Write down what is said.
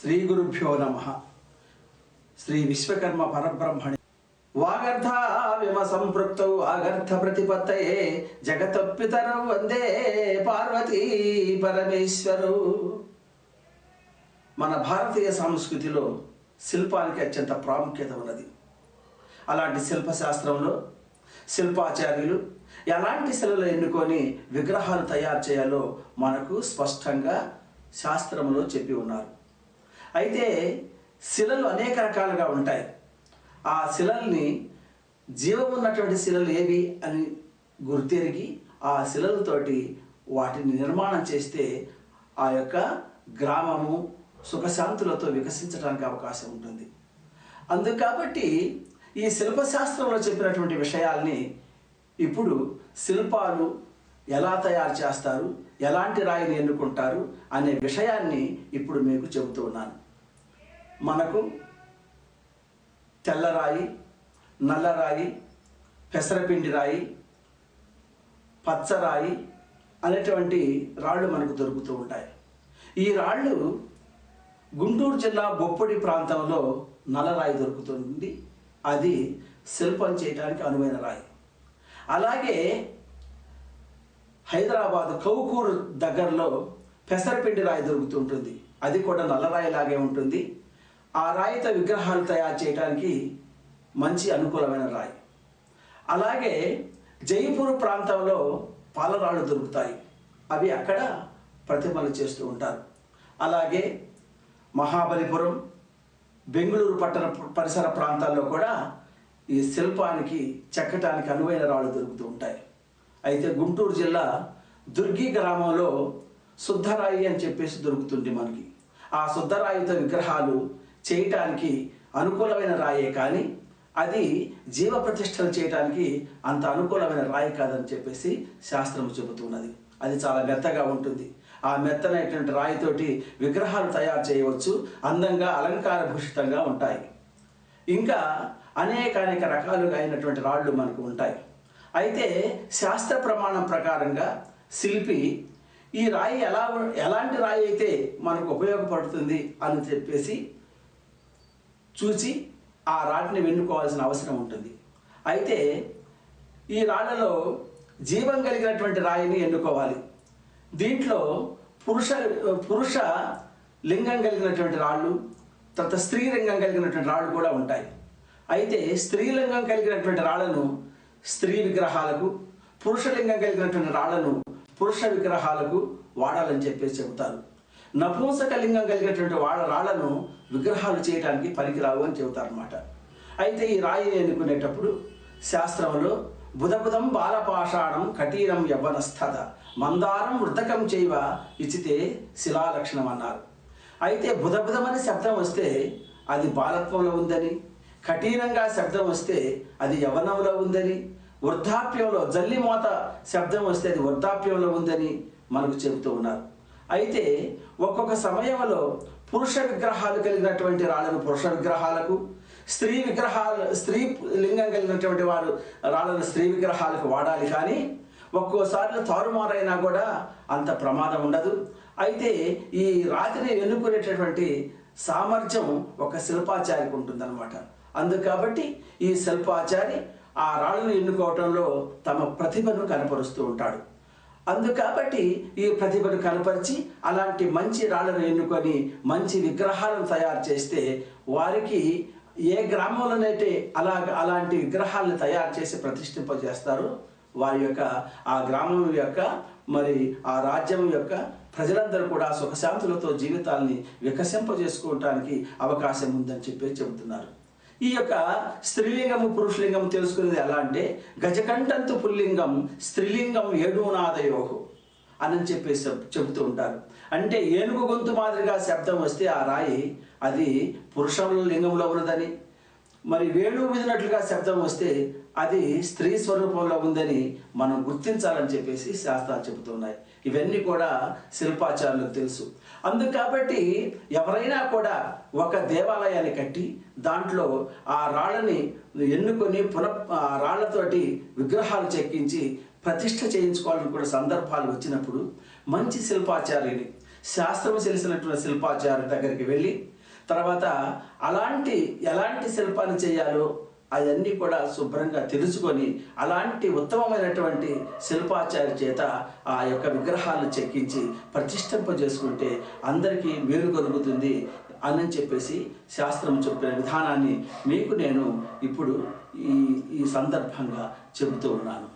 శ్రీ గురుభ్యో నమ శ్రీ విశ్వకర్మ పరబ్రహ్మణి వాగర్థ విమ సంపృక్తౌ వాగర్థ ప్రతిపత్తయే జగతపితరం వందే పార్వతీ పరమేశ్వరు మన భారతీయ సంస్కృతిలో శిల్పానికి అత్యంత ప్రాముఖ్యత ఉన్నది. అలాంటి శిల్పశాస్త్రంలో శిల్పాచార్యులు ఎలాంటి శిలలు ఎన్నుకొని విగ్రహాలు తయారు చేయాలో మనకు స్పష్టంగా శాస్త్రంలో చెప్పి ఉన్నారు. అయితే శిలలు అనేక రకాలుగా ఉంటాయి. ఆ శిలల్ని జీవం ఉన్నటువంటి శిలలు ఏవి అని గుర్తెరిగి ఆ శిలలతోటి వాటిని నిర్మాణం చేస్తే ఆ యొక్క గ్రామము సుఖశాంతులతో వికసించడానికి అవకాశం ఉంటుంది. అందుకు కాబట్టి ఈ శిల్పశాస్త్రంలో చెప్పినటువంటి విషయాల్ని ఇప్పుడు శిల్పాలు ఎలా తయారు చేస్తారు ఎలాంటి రాయిని ఎన్నుకుంటారు అనే విషయాన్ని ఇప్పుడు మీకు చెబుతూ ఉన్నాను. మనకు తెల్లరాయి నల్లరాయి పెసరపిండి రాయి పచ్చరాయి అనేటువంటి రాళ్ళు మనకు దొరుకుతూ ఉంటాయి. ఈ రాళ్ళు గుంటూరు జిల్లా బొప్పడి ప్రాంతంలో నల్లరాయి దొరుకుతుంది. అది శిల్పం చేయడానికి అనువైన రాయి. అలాగే హైదరాబాద్ కౌకూరు దగ్గరలో పెసరపిండి రాయి దొరుకుతుంటుంది అది కూడా నల్లరాయి లాగే ఉంటుంది. ఆ రాయితో విగ్రహాలు తయారు చేయడానికి మంచి అనుకూలమైన రాయి. అలాగే జైపూర్ ప్రాంతంలో పాలరాళ్ళు దొరుకుతాయి. అవి అక్కడ ప్రతిమలు చేస్తూ ఉంటారు. అలాగే మహాబలిపురం బెంగళూరు పట్టణ పరిసర ప్రాంతాల్లో కూడా ఈ శిల్పానికి చెక్కటానికి అనువైన రాళ్ళు దొరుకుతూ ఉంటాయి. అయితే గుంటూరు జిల్లా దుర్గి గ్రామంలో శుద్ధరాయి అని చెప్పేసి దొరుకుతుంది మనకి. ఆ శుద్ధరాయితో విగ్రహాలు చేయటానికి అనుకూలమైన రాయే కానీ అది జీవ ప్రతిష్టలు చేయటానికి అంత అనుకూలమైన రాయి కాదని చెప్పేసి శాస్త్రం చెబుతున్నది. అది చాలా మెత్తగా ఉంటుంది. ఆ మెత్తనైనటువంటి రాయితోటి విగ్రహాలు తయారు చేయవచ్చు. అందంగా అలంకార భూషితంగా ఉంటాయి. ఇంకా అనేక అనేక రకాలుగా అయినటువంటి రాళ్ళు మనకు ఉంటాయి. అయితే శాస్త్ర ప్రమాణం ప్రకారంగా శిల్పి ఈ రాయి ఎలా ఎలాంటి రాయి అయితే మనకు ఉపయోగపడుతుంది అని చెప్పేసి చూసి ఆ రాటిని వెన్నుకోవాల్సిన అవసరం ఉంటుంది. అయితే ఈ రాళ్ళలో జీవం కలిగినటువంటి రాయిని ఎన్నుకోవాలి. దీంట్లో పురుష పురుష లింగం కలిగినటువంటి రాళ్ళు తర్వాత స్త్రీ లింగం కలిగినటువంటి రాళ్ళు కూడా ఉంటాయి. అయితే స్త్రీలింగం కలిగినటువంటి రాళ్ళను స్త్రీ విగ్రహాలకు పురుషలింగం కలిగినటువంటి రాళ్ళను పురుష విగ్రహాలకు వాడాలని చెప్పేసి చెబుతారు. నపుంసకలింగం కలిగినటువంటి వాళ్ళ రాళ్ళను విగ్రహాలు చేయడానికి పనికిరావు అని చెబుతారు అనమాట అయితే ఈ రాయి ఎన్నుకునేటప్పుడు శాస్త్రంలో బుధబుధం బాలపాషాణం కఠీరం యవ్వనస్థత మందారం వృతకం చేయవ ఇచ్చితే శిలాలక్షణం అన్నారు. అయితే బుధబుధమని శబ్దం వస్తే అది బాలత్వంలో ఉందని కఠినంగా శబ్దం వస్తే అది యవనంలో ఉందని వృద్ధాప్యంలో జల్లిమోత శబ్దం వస్తే అది వృద్ధాప్యంలో ఉందని మనకు చెబుతూ ఉన్నారు. అయితే ఒక్కొక్క సమయంలో పురుష విగ్రహాలు కలిగినటువంటి రాళ్ళను పురుష విగ్రహాలకు స్త్రీ విగ్రహాలు స్త్రీ లింగం కలిగినటువంటి వారు రాళ్ళను స్త్రీ విగ్రహాలకు వాడాలి కానీ ఒక్కోసారి తారుమారైనా కూడా అంత ప్రమాదం ఉండదు. అయితే ఈ రాతిని ఎన్నుకునేటటువంటి సామర్థ్యం ఒక శిల్పాచారికి ఉంటుందన్నమాట. అందుకాబట్టి ఈ శిల్పాచారి ఆ రాళ్ళను ఎన్నుకోవటంలో తమ ప్రతిభను కనపరుస్తూ ఉంటాడు. అందు కాబట్టి ఈ ప్రతిభను కనపరిచి అలాంటి మంచి రాళ్ళను ఎన్నుకొని మంచి విగ్రహాలను తయారు చేస్తే వారికి ఏ గ్రామంలోనైతే అలా అలాంటి విగ్రహాలను తయారు చేసి ప్రతిష్ఠింపజేస్తారో వారి యొక్క ఆ గ్రామం యొక్క మరి ఆ రాజ్యం యొక్క ప్రజలందరూ కూడా సుఖశాంతులతో జీవితాల్ని వికసింపజేసుకోవటానికి అవకాశం ఉందని చెప్పి చెబుతున్నారు. ఈ యొక్క స్త్రీలింగము పురుషలింగము తెలుసుకునేది ఎలా అంటే గజకంఠంతు పుల్లింగం స్త్రీలింగం ఏడునాదయోహు అని చెప్పేసి చెబుతూ ఉంటారు. అంటే ఏనుగు గొంతు మాదిరిగా శబ్దం వస్తే ఆ రాయి అది పురుషముల లింగంలో ఉన్నదని. మరి వేణువు విదినట్లుగా శబ్దం వస్తే అది స్త్రీ స్వరూపంలో ఉందని మనం గుర్తించాలని చెప్పేసి శాస్త్రాలు చెబుతున్నాయి. ఇవన్నీ కూడా శిల్పాచారులకు తెలుసు. అందుకు కాబట్టి ఎవరైనా కూడా ఒక దేవాలయాన్ని కట్టి దాంట్లో ఆ రాళ్ళని ఎన్నుకొని పున ఆ రాళ్ళతోటి విగ్రహాలు చెక్కించి ప్రతిష్ట చేయించుకోవాలని కూడా సందర్భాలు వచ్చినప్పుడు మంచి శిల్పాచార్యుని శాస్త్రం తెలిసినటువంటి శిల్పాచార్య దగ్గరికి వెళ్ళి తర్వాత అలాంటి ఎలాంటి శిల్పాన్ని చేయాలో అవన్నీ కూడా శుభ్రంగా తెలుసుకొని అలాంటి ఉత్తమమైనటువంటి శిల్పాచార్య చేత ఆ యొక్క విగ్రహాలను చెక్కించి ప్రతిష్ఠింపజేసుకుంటే అందరికీ మేలు కలుగుతుంది అని చెప్పేసి శాస్త్రం చెప్పిన విధానాన్ని మీకు నేను ఇప్పుడు ఈ ఈ సందర్భంగా చెబుతూ ఉన్నాను.